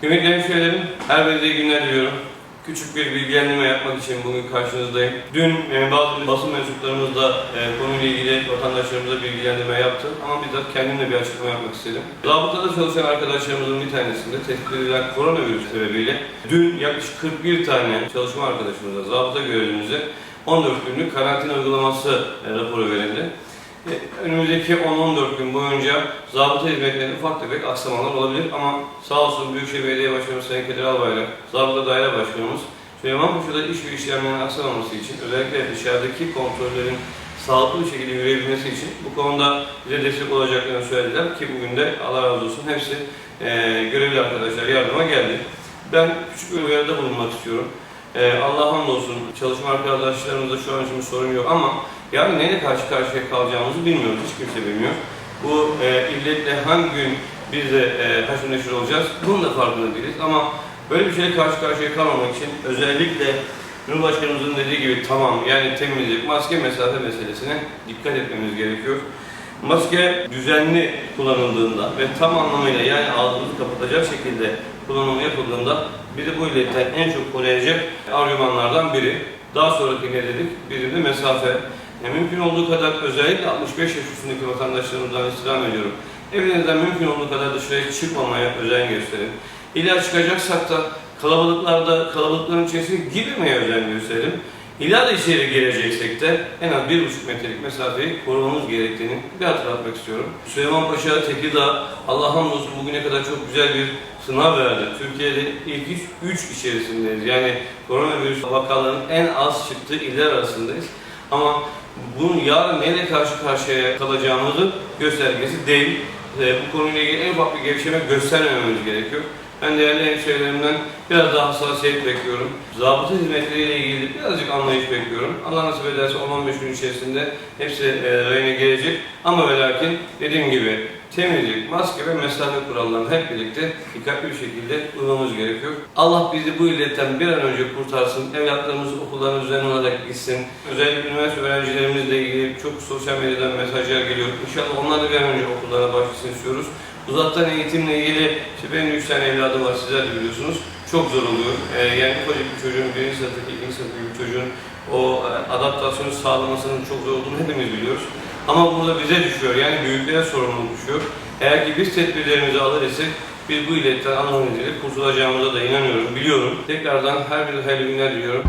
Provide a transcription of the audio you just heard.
Kıymetli hemşehrilerim, herkese iyi günler diliyorum. Küçük bir bilgilendirme yapmak için bugün karşınızdayım. Dün bazı basın mensuplarımız da e, konuyla ilgili vatandaşlarımıza bilgilendirme yaptı ama bizzat kendim de bir açıklama yapmak istedim. Zabıtada çalışan arkadaşlarımızın bir tanesinde tespit edilen koronavirüs sebebiyle dün yaklaşık 41 tane çalışma arkadaşımıza, zabıta görevlimize 14 günlük karantina uygulaması e, raporu verildi. Önümüzdeki 10-14 gün boyunca zabıta hizmetlerinde ufak tefek aksamalar olabilir ama sağ olsun Büyükşehir Belediye Başkanımız Sayın Kadir Albayrak, Zabıta Daire Başkanımız Süleymanpaşa'da iş ve işlemlerin aksamaması için özellikle dışarıdaki kontrollerin sağlıklı bir şekilde yürüyebilmesi için bu konuda bize destek olacaklarını söylediler ki bugün de Allah razı olsun hepsi e, görevli arkadaşlar yardıma geldi. Ben küçük bir uyarıda bulunmak istiyorum. Ee, Allah hamdolsun çalışma arkadaşlarımızda şu an için sorun yok ama yarın neyle karşı karşıya kalacağımızı bilmiyoruz. Hiç kimse bilmiyor. Bu e, illetle hangi gün biz de e, haşır neşir olacağız bunun da farkında değiliz ama böyle bir şeyle karşı karşıya kalmamak için özellikle Cumhurbaşkanımızın dediği gibi tamam yani temizlik, maske mesafe meselesine dikkat etmemiz gerekiyor. Maske düzenli kullanıldığında ve tam anlamıyla yani ağzımızı kapatacak şekilde kullanımı yapıldığında bizi bu illetten en çok koruyacak argümanlardan biri. Daha sonraki ne dedik? Biri de mesafe. E, mümkün olduğu kadar özellikle 65 yaş üstündeki vatandaşlarımızdan istirham ediyorum. Evinizden mümkün olduğu kadar dışarıya çıkmamaya özen gösterin. İlla çıkacaksak da kalabalıklarda, kalabalıkların içerisine girmemeye özen gösterelim. Da içeri gireceksek de en az bir buçuk metrelik mesafeyi korumamız gerektiğini bir hatırlatmak istiyorum. Süleymanpaşa, Tekirdağ, Allah hamdolsun bugüne kadar çok güzel bir sınav verdi. Türkiye'de ilk üç, üç içerisindeyiz. Yani koronavirüs vakalarının en az çıktığı iller arasındayız. Ama bunun yarın neyle karşı karşıya kalacağımızı göstergesi değil. Ee, bu konuyla ilgili en ufak bir gevşeme göstermememiz gerekiyor. Ben değerli hemşehrilerimden biraz daha hassasiyet bekliyorum. Zabıta hizmetleriyle ilgili birazcık anlayış bekliyorum. Allah nasip ederse 10-15 gün içerisinde hepsi e, rayına gelecek. Ama ve lakin dediğim gibi temizlik, maske ve mesafe kurallarını hep birlikte dikkatli bir şekilde uymamız gerekiyor. Allah bizi bu illetten bir an önce kurtarsın. Evlatlarımız okullarına düzenli olarak gitsin. Özellikle üniversite öğrencilerimizle ilgili çok sosyal medyadan mesajlar geliyor. İnşallah onlar da bir an önce okullarına başlasın istiyoruz. Uzaktan eğitimle ilgili, işte benim üç tane evladım var, sizler de biliyorsunuz. Çok zor oluyor. Ee, yani ufacık bir çocuğun, birinci sınıftaki, ikinci sınıftaki bir çocuğun o e, adaptasyonu sağlamasının çok zor olduğunu hepimiz biliyoruz. Ama burada bize düşüyor, yani büyüklere sorumluluk düşüyor. Eğer ki biz tedbirlerimizi alır isek, biz bu illetten Allah'ın izniyle kurtulacağımıza da inanıyorum, biliyorum. Tekrardan her bir hayırlı günler diliyorum.